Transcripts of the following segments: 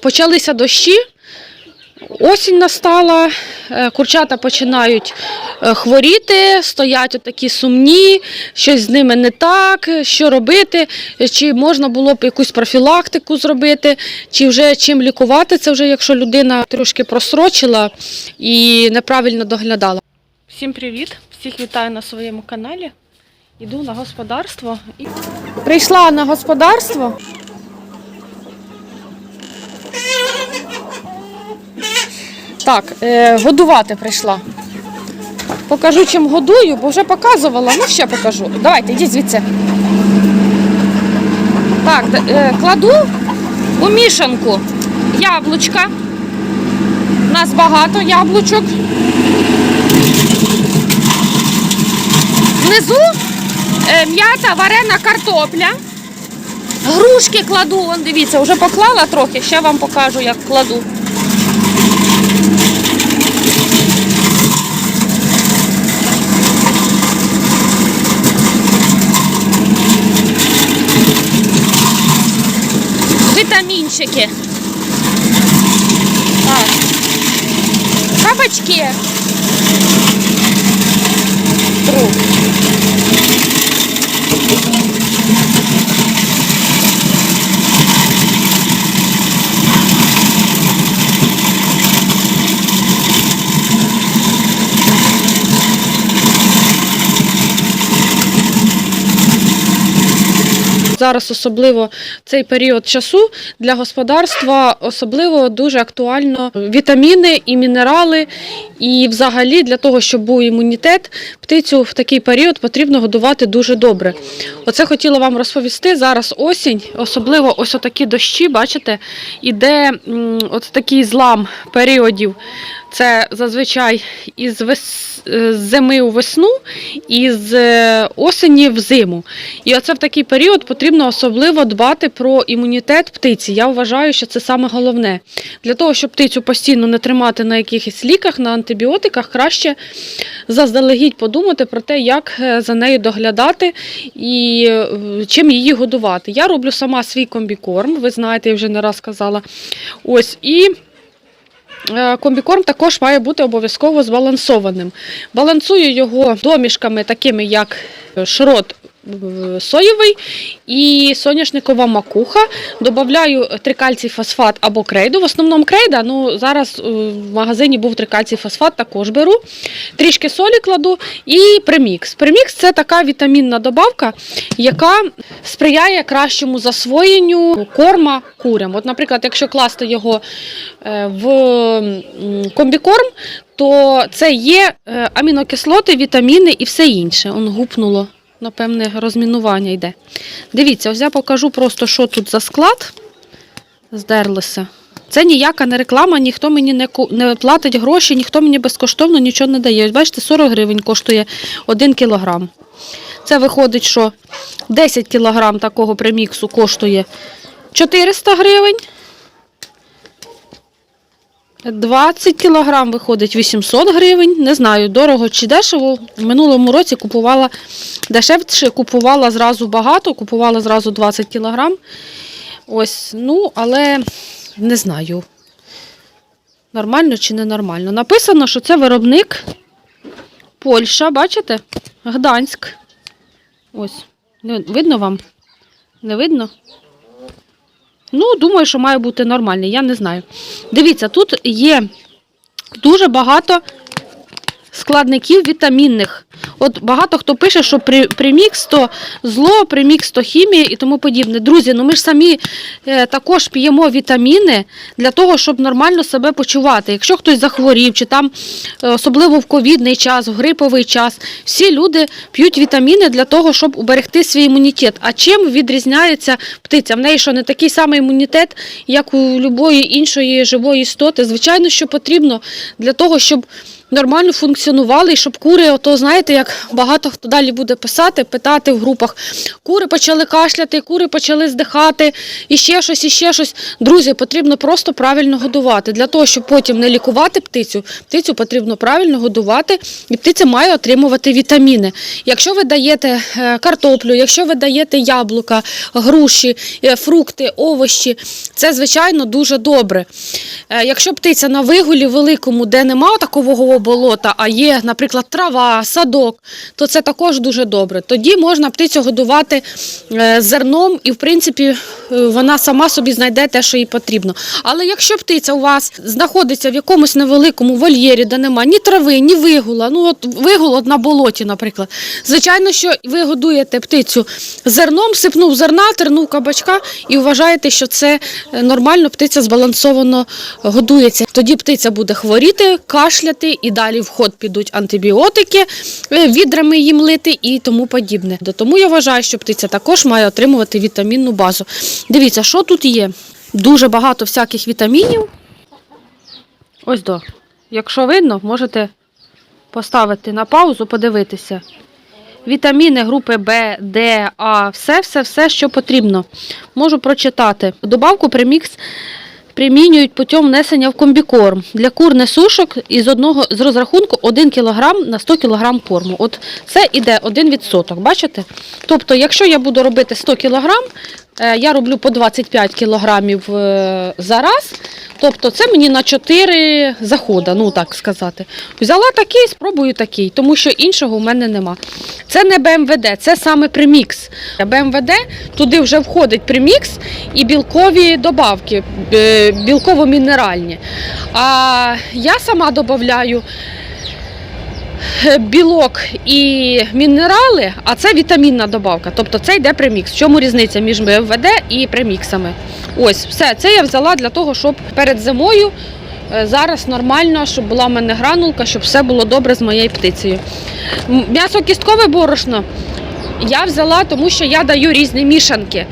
Почалися дощі, осінь настала, е, курчата починають е, хворіти, стоять отакі сумні, щось з ними не так, що робити, чи можна було б якусь профілактику зробити, чи вже чим лікувати це вже, якщо людина трошки просрочила і неправильно доглядала. Всім привіт! Всіх вітаю на своєму каналі. Іду на господарство. Прийшла на господарство. Так, е, годувати прийшла. Покажу, чим годую, бо вже показувала. Ну, ще покажу. Давайте, йдіть звідси. Так, е, кладу у мішанку яблучка. У нас багато яблучок. Внизу е, м'ята варена картопля. Грушки кладу, вон дивіться, вже поклала трохи, ще вам покажу, як кладу. Витамінчики. Так. Кабачки. Тру. Зараз особливо цей період часу для господарства особливо дуже актуально вітаміни і мінерали. І взагалі для того, щоб був імунітет, птицю в такий період потрібно годувати дуже добре. Оце хотіла вам розповісти. Зараз осінь, особливо ось отакі дощі, бачите, іде от такий злам періодів. Це зазвичай із вес... е, з зими у весну і з е, осені в зиму. І оце в такий період потрібно особливо дбати про імунітет птиці. Я вважаю, що це саме головне. Для того, щоб птицю постійно не тримати на якихось ліках, на антибіотиках, краще заздалегідь подумати про те, як е, за нею доглядати і чим її годувати. Я роблю сама свій комбікорм, ви знаєте, я вже не раз казала. Ось і. Е, Комбікорм також має бути обов'язково збалансованим. Балансую його домішками, такими як шрот соєвий і соняшникова макуха. Добавляю трикальцій фосфат або крейду. В основному крейда, ну зараз е, в магазині був трикальцій фосфат, також беру. Трішки солі кладу і премікс. Премікс це така вітамінна добавка, яка сприяє кращому засвоєнню корма курям. От, наприклад, якщо класти його е, в комбікорм, то це є е, амінокислоти, вітаміни і все інше. Он гупнуло, напевне, розмінування йде. Дивіться, ось я покажу просто, що тут за склад здерлося. Це ніяка не реклама, ніхто мені не, не платить гроші, ніхто мені безкоштовно нічого не дає. Ось бачите, 40 гривень коштує 1 кілограм. Це виходить, що 10 кілограм такого преміксу коштує 400 гривень. 20 кілограм виходить 800 гривень. Не знаю, дорого чи дешево. В минулому році купувала дешевше, купувала зразу багато, купувала зразу 20 кілограм. Ось, ну, але не знаю, нормально чи не нормально. Написано, що це виробник Польща, бачите? Гданськ. Ось. Видно вам? Не видно? Ну, думаю, що має бути нормальний, я не знаю. Дивіться, тут є дуже багато складників вітамінних. От багато хто пише, що при, примікс то зло, примікс то хімія і тому подібне. Друзі, ну ми ж самі е, також п'ємо вітаміни для того, щоб нормально себе почувати. Якщо хтось захворів, чи там е, особливо в ковідний час, в гриповий час, всі люди п'ють вітаміни для того, щоб уберегти свій імунітет. А чим відрізняється птиця? В неї що не такий самий імунітет, як у будь-якої іншої живої істоти. Звичайно, що потрібно для того, щоб нормально функціонували, і щоб кури, ото знаєте, знаєте, як багато хто далі буде писати, питати в групах. Кури почали кашляти, кури почали здихати, і ще щось, і ще щось. Друзі, потрібно просто правильно годувати. Для того, щоб потім не лікувати птицю, птицю потрібно правильно годувати, і птиця має отримувати вітаміни. Якщо ви даєте е, картоплю, якщо ви даєте яблука, груші, е, фрукти, овочі, це звичайно дуже добре. Е, Якщо птиця на вигулі великому, де немає такового болота, а є, наприклад, трава, садок, то це також дуже добре. Тоді можна птицю годувати е, зерном, і в принципі е, вона сама собі знайде те, що їй потрібно. Але якщо птиця у вас знаходиться в якомусь невеликому вольєрі, де немає ні трави, ні вигула, ну от вигул от на болоті, наприклад, звичайно, що ви годуєте птицю зерном, сипнув зерна, тернув кабачка і вважаєте, що це е, нормально, птиця збалансовано годується. Тоді птиця буде хворіти, кашляти, і далі в ход підуть антибіотики, відрами їм лити і тому подібне. Тому я вважаю, що птиця також має отримувати вітамінну базу. Дивіться, що тут є. Дуже багато всяких вітамінів. Ось до. Якщо видно, можете поставити на паузу, подивитися. Вітаміни групи Б, Д, А, все, все, все, що потрібно. Можу прочитати. Добавку премікс примінюють путем внесення в комбікорм для кур несушок із одного з розрахунку 1 кг на 100 кг корму. От це іде 1%, бачите? Тобто, якщо я буду робити 100 кг, е, я роблю по 25 кг е, за раз. Тобто це мені на чотири заходи, ну так сказати. Взяла такий, спробую такий, тому що іншого в мене нема. Це не БМВД, це саме премікс. БМВД туди вже входить премікс і білкові добавки, е, білково-мінеральні. А я сама додаю білок і мінерали, а це вітамінна добавка. Тобто це йде премікс. В чому різниця між БМВД і преміксами? Ось, все, це я взяла для того, щоб перед зимою е, зараз нормально, щоб була в мене гранулка, щоб все було добре з моєю птицею. М'ясо кісткове борошно я взяла, тому що я даю різні мішанки.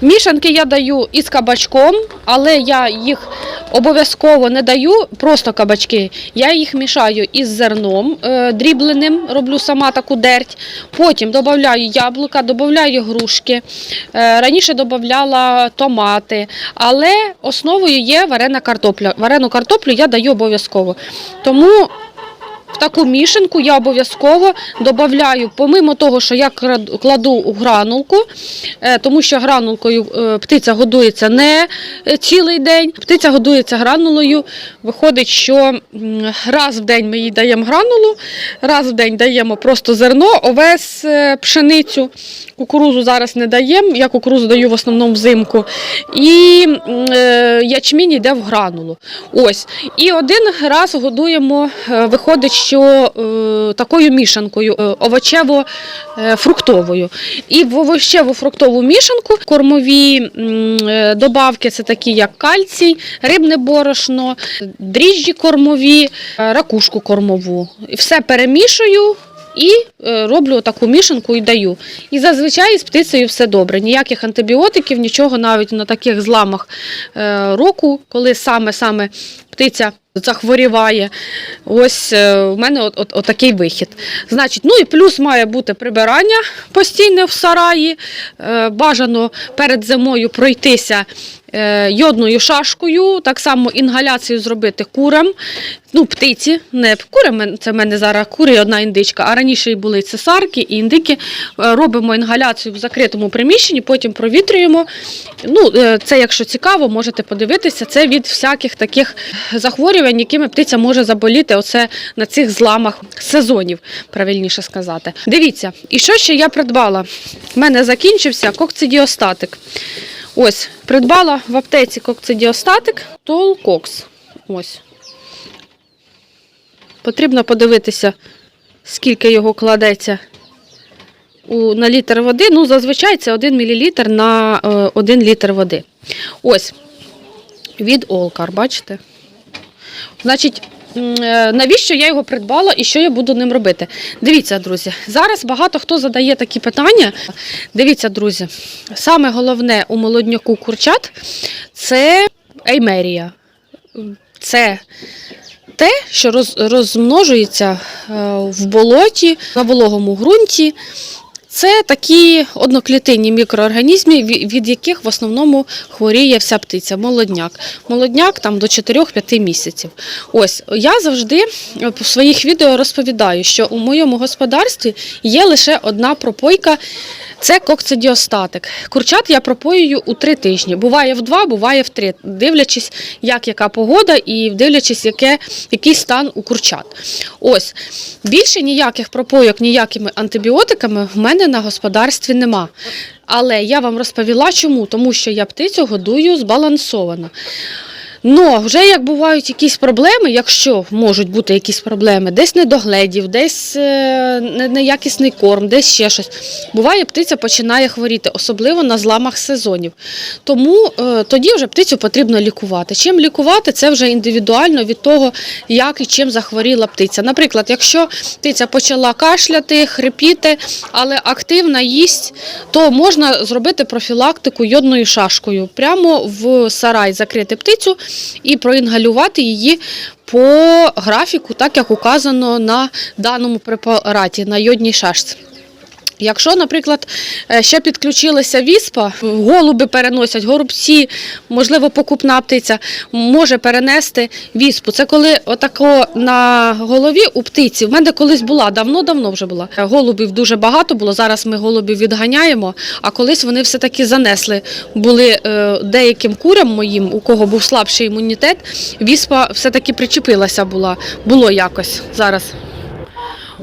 Мішанки я даю із кабачком, але я їх обов'язково не даю просто кабачки. Я їх мішаю із зерном е, дрібленим, роблю сама таку дерть. Потім додаю яблука, додаю грушки. Е, раніше додавала томати, але основою є варена картопля. Варену картоплю я даю обов'язково. Тому в таку мішанку я обов'язково додаю, помимо того, що я кладу у гранулку, е, тому що гранулкою е, птиця годується не е, цілий день. Птиця годується гранулою. Виходить, що раз в день ми їй даємо гранулу, раз в день даємо просто зерно, овес, пшеницю. Кукурузу зараз не даємо, я кукурузу даю в основному взимку. І ячмінь йде в гранулу. Ось. І один раз годуємо, виходить, що е, такою мішанкою е, овочево-фруктовою. І в овочево-фруктову мішанку кормові е, добавки це такі, як кальцій, рибне борошно, дріжджі кормові, е, ракушку кормову. Все перемішую. І е, роблю таку мішанку і даю. І зазвичай з птицею все добре. Ніяких антибіотиків, нічого навіть на таких зламах е, року, коли саме-саме птиця захворіває. Ось у мене от, от, от такий вихід. Значить, ну і плюс має бути прибирання постійне в сараї. Е, бажано перед зимою пройтися е, йодною шашкою, так само інгаляцію зробити курам, ну, птиці, не кури, це в мене зараз кури одна індичка, а раніше були цесарки і індики. Е, Робимо інгаляцію в закритому приміщенні, потім провітрюємо. Ну, е, це, якщо цікаво, можете подивитися. Це від всяких таких захворювань, якими птиця може заболіти оце на цих зламах сезонів, правильніше сказати. Дивіться, і що ще я придбала? У мене закінчився кокцидіостатик. Ось, придбала в аптеці кокцидіостатик Толкокс. Ось. Потрібно подивитися, скільки його кладеться на літр води. Ну, зазвичай це 1 мл на е, 1 літр води. Ось, від Олкар, бачите? Значить, е, навіщо я його придбала і що я буду ним робити? Дивіться, друзі, зараз багато хто задає такі питання. Дивіться, друзі, саме головне у молодняку курчат це еймерія. Це те, що роз- розмножується е, в болоті, на вологому ґрунті. Це такі одноклітинні мікроорганізми, від яких в основному хворіє вся птиця, молодняк. Молодняк там до 4-5 місяців. Ось я завжди е, в своїх відео розповідаю, що у моєму господарстві є лише одна пропойка. Це кокцидіостатик. Курчат я пропоюю у три тижні. Буває в два, буває в три, дивлячись, як яка погода і дивлячись, яке, який стан у курчат. Ось більше ніяких пропойок, ніякими антибіотиками в мене на господарстві нема. Але я вам розповіла чому, тому що я птицю годую збалансовано. Ну, вже як бувають якісь проблеми, якщо можуть бути якісь проблеми, десь недогледів, десь е, не- неякісний корм, десь ще щось. Буває, птиця починає хворіти, особливо на зламах сезонів. Тому е, тоді вже птицю потрібно лікувати. Чим лікувати, це вже індивідуально від того, як і чим захворіла птиця. Наприклад, якщо птиця почала кашляти, хрипіти, але активна їсть, то можна зробити профілактику йодною шашкою. Прямо в сарай закрити птицю і проінгалювати її по графіку, так як указано на даному препараті, на йодній шашці. Якщо, наприклад, е, ще підключилася віспа, голуби переносять, горобці, можливо, покупна птиця може перенести віспу. Це коли отако на голові у птиці. В мене колись була, давно-давно вже була. Е, Голубів дуже багато було. Зараз ми голубів відганяємо, а колись вони все-таки занесли. Були е, деяким курям моїм, у кого був слабший імунітет, віспа все-таки причепилася була. Було якось зараз.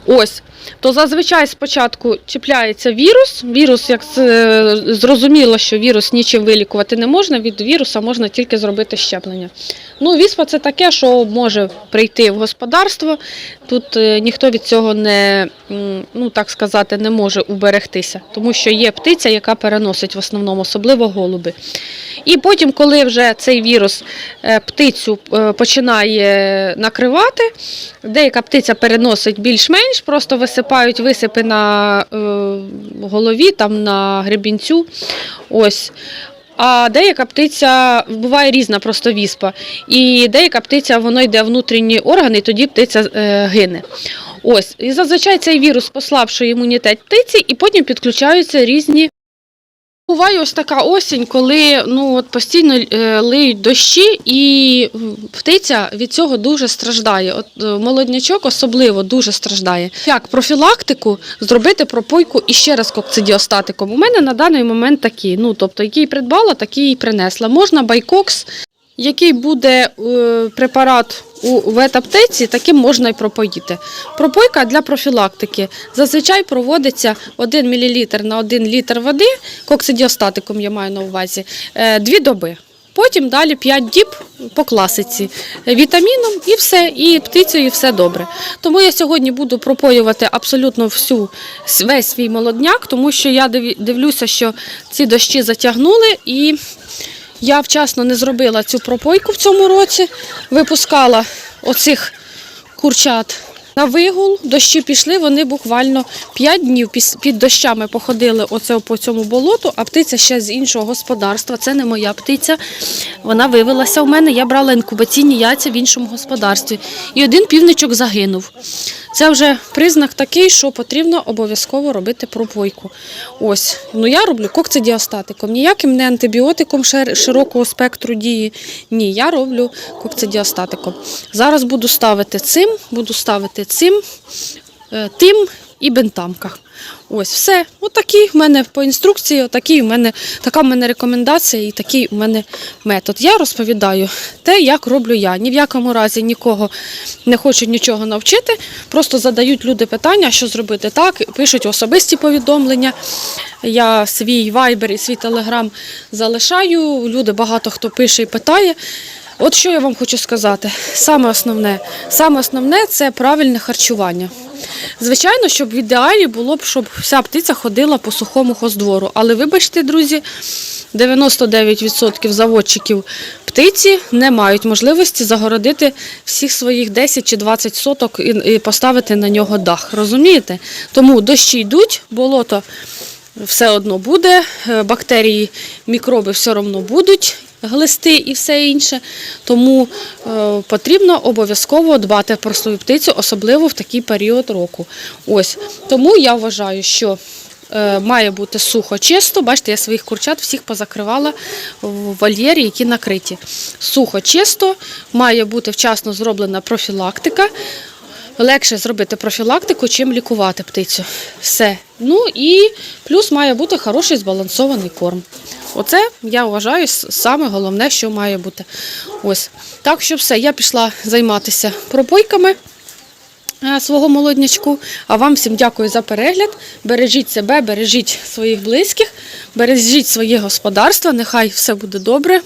Ось. То зазвичай спочатку чіпляється вірус. Вірус, як зрозуміло, що вірус нічим вилікувати не можна. Від віруса можна тільки зробити щеплення. Ну, віспа це таке, що може прийти в господарство. Тут е, ніхто від цього не, ну так сказати, не може уберегтися, тому що є птиця, яка переносить в основному, особливо голуби. І потім, коли вже цей вірус е, птицю е, починає накривати, деяка птиця переносить більш-менш, просто висипають висипи на е, голові, там на гребінцю. Ось. А деяка птиця буває різна просто віспа. І деяка птиця воно йде внутрішні органи, і тоді птиця е, гине. Ось. І зазвичай цей вірус послабшує імунітет птиці, і потім підключаються різні. Буває ось така осінь, коли ну от постійно е, лиють дощі, і птиця від цього дуже страждає. От е, молоднячок особливо дуже страждає. Як профілактику зробити пропойку і ще раз кокцидіостатиком. У мене на даний момент такі. Ну тобто, який придбала, такий і принесла. Можна байкокс, який буде е, препарат у ветаптеці, таким можна і пропоїти. Пропойка для профілактики зазвичай проводиться 1 мл на 1 літр води, коксидіостатиком я маю на увазі, е, дві доби. Потім далі 5 діб по класиці вітаміном і все, і птицею все добре. Тому я сьогодні буду пропоювати абсолютно всю весь свій молодняк, тому що я дивлюся, що ці дощі затягнули і я вчасно не зробила цю пропойку в цьому році, випускала оцих курчат на вигул. Дощі пішли, вони буквально 5 днів під дощами походили оце по цьому болоту, а птиця ще з іншого господарства. Це не моя птиця. Вона вивелася у мене. Я брала інкубаційні яйця в іншому господарстві. І один півничок загинув. Це вже признак такий, що потрібно обов'язково робити пропойку. Ось, ну я роблю кокцидіостатиком, ніяким не антибіотиком широкого спектру дії. Ні, я роблю кокцидіостатиком. Зараз буду ставити цим, буду ставити цим, е, тим і бентамках. Ось все. Отакий в мене по інструкції, отакий в мене, така в мене рекомендація і такий у мене метод. Я розповідаю те, як роблю я. Ні в якому разі нікого не хочу нічого навчити. Просто задають люди питання, що зробити так, пишуть особисті повідомлення. Я свій вайбер і свій телеграм залишаю. Люди багато хто пише і питає. От що я вам хочу сказати. Саме основне, саме основне це правильне харчування. Звичайно, щоб в ідеалі було б, щоб вся птиця ходила по сухому хоздвору. Але вибачте, друзі, 99% заводчиків птиці не мають можливості загородити всіх своїх 10 чи 20 соток і, поставити на нього дах. Розумієте? Тому дощі йдуть, болото все одно буде, е, бактерії, мікроби все одно будуть, глисти і все інше. Тому е, потрібно обов'язково дбати про свою птицю, особливо в такий період року. Ось тому я вважаю, що е, має бути сухо чисто. Бачите, я своїх курчат всіх позакривала в вольєрі, які накриті. Сухо чисто, має бути вчасно зроблена профілактика. Легше зробити профілактику, чим лікувати птицю. Все. Ну і плюс має бути хороший збалансований корм. Оце я вважаю саме головне, що має бути. Ось. Так що все, я пішла займатися пропойками е, свого молоднячку. А вам всім дякую за перегляд. Бережіть себе, бережіть своїх близьких, бережіть своє господарство. Нехай все буде добре.